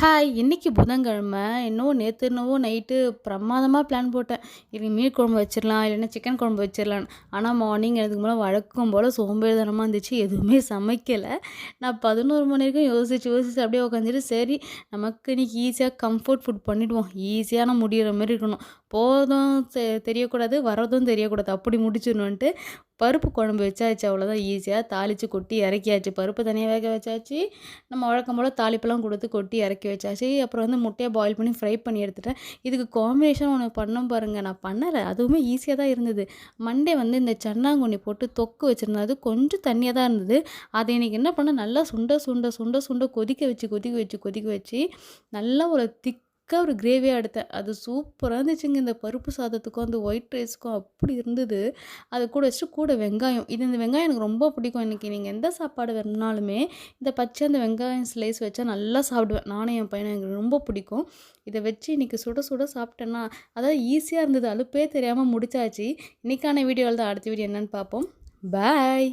Hi இன்றைக்கி புதன்கிழமை. இன்னும் நேற்று என்னவோ நைட்டு பிரமாதமாக பிளான் போட்டேன். இது மீன் குழம்பு வச்சிடலாம் இல்லைன்னா சிக்கன் குழம்பு வச்சிடலான்னு ஆனால் மார்னிங் எனக்கு மேலே வழக்கம் போல் சோம்பேறிதனமாக இருந்துச்சு. எதுவுமே சமைக்கலை. நான் பதினோரு மணி வரைக்கும் யோசிச்சு யோசிச்சு அப்படியே உட்காந்துட்டு சரி நமக்கு இன்றைக்கி ஈஸியாக கம்ஃபர்ட் ஃபுட் பண்ணிவிடுவோம் ஈஸியான முடிகிற மாதிரி இருக்கணும். போகிறதும் தெரியக்கூடாது வரதும் தெரியக்கூடாது. அப்படி முடிச்சிடணுன்ட்டு பருப்பு குழம்பு வச்சாச்சு அவ்வளோதான் ஈஸியாக தாளித்து கொட்டி இறக்கியாச்சு. பருப்பு தனியாக வேக வச்சாச்சு. நம்ம வழக்கம் போல் தாளிப்பெல்லாம் கொடுத்து கொட்டி இறக்கி வச்சாச்சு. அப்புறம் வந்து முட்டையை பாயில் பண்ணி ஃப்ரை பண்ணி எடுத்துட்டேன். இதுக்கு காம்பினேஷன் ஒன்று பண்ணோம் பாருங்கள் நான் பண்ணலை. அதுவுமே ஈஸியாக தான் இருந்தது. மண்டே வந்து இந்த சன்னாங்குண்ணி போட்டு தொக்கு வச்சுருந்தேன். அது கொஞ்சம் தண்ணியாக தான் இருந்தது. அதை இன்றைக்கி என்ன பண்ண நல்லா சுண்ட சுண்ட சுண்ட சுண்ட கொதிக்க வச்சு கொதிக்க வச்சு கொதிக்க வச்சு நல்லா ஒரு திக் பக்கா ஒரு கிரேவியாக எடுத்தேன். அது சூப்பராக இருந்துச்சுங்க. இந்த பருப்பு சாதத்துக்கும் அந்த ஒயிட் ரைஸ்க்கும் அப்படி இருந்தது. அது கூட வச்சுட்டு கூட வெங்காயம். இது இந்த வெங்காயம் எனக்கு ரொம்ப பிடிக்கும். இன்றைக்கி நீங்கள் எந்த சாப்பாடு வேணுனாலுமே இந்த பச்சை அந்த வெங்காயம் ஸ்லைஸ் வச்சா நல்லா சாப்பிடுவேன். நானும் என் பையனை எனக்கு ரொம்ப பிடிக்கும். இதை வச்சு இன்றைக்கி சுட சுட சாப்பிட்டேன்னா அதாவது ஈஸியாக இருந்தது. அலுப்பே தெரியாமல் முடிச்சாச்சு. இன்றைக்கான வீடியோவில் தான் அடுத்த வீடியோ என்னென்னு பார்ப்போம். பாய்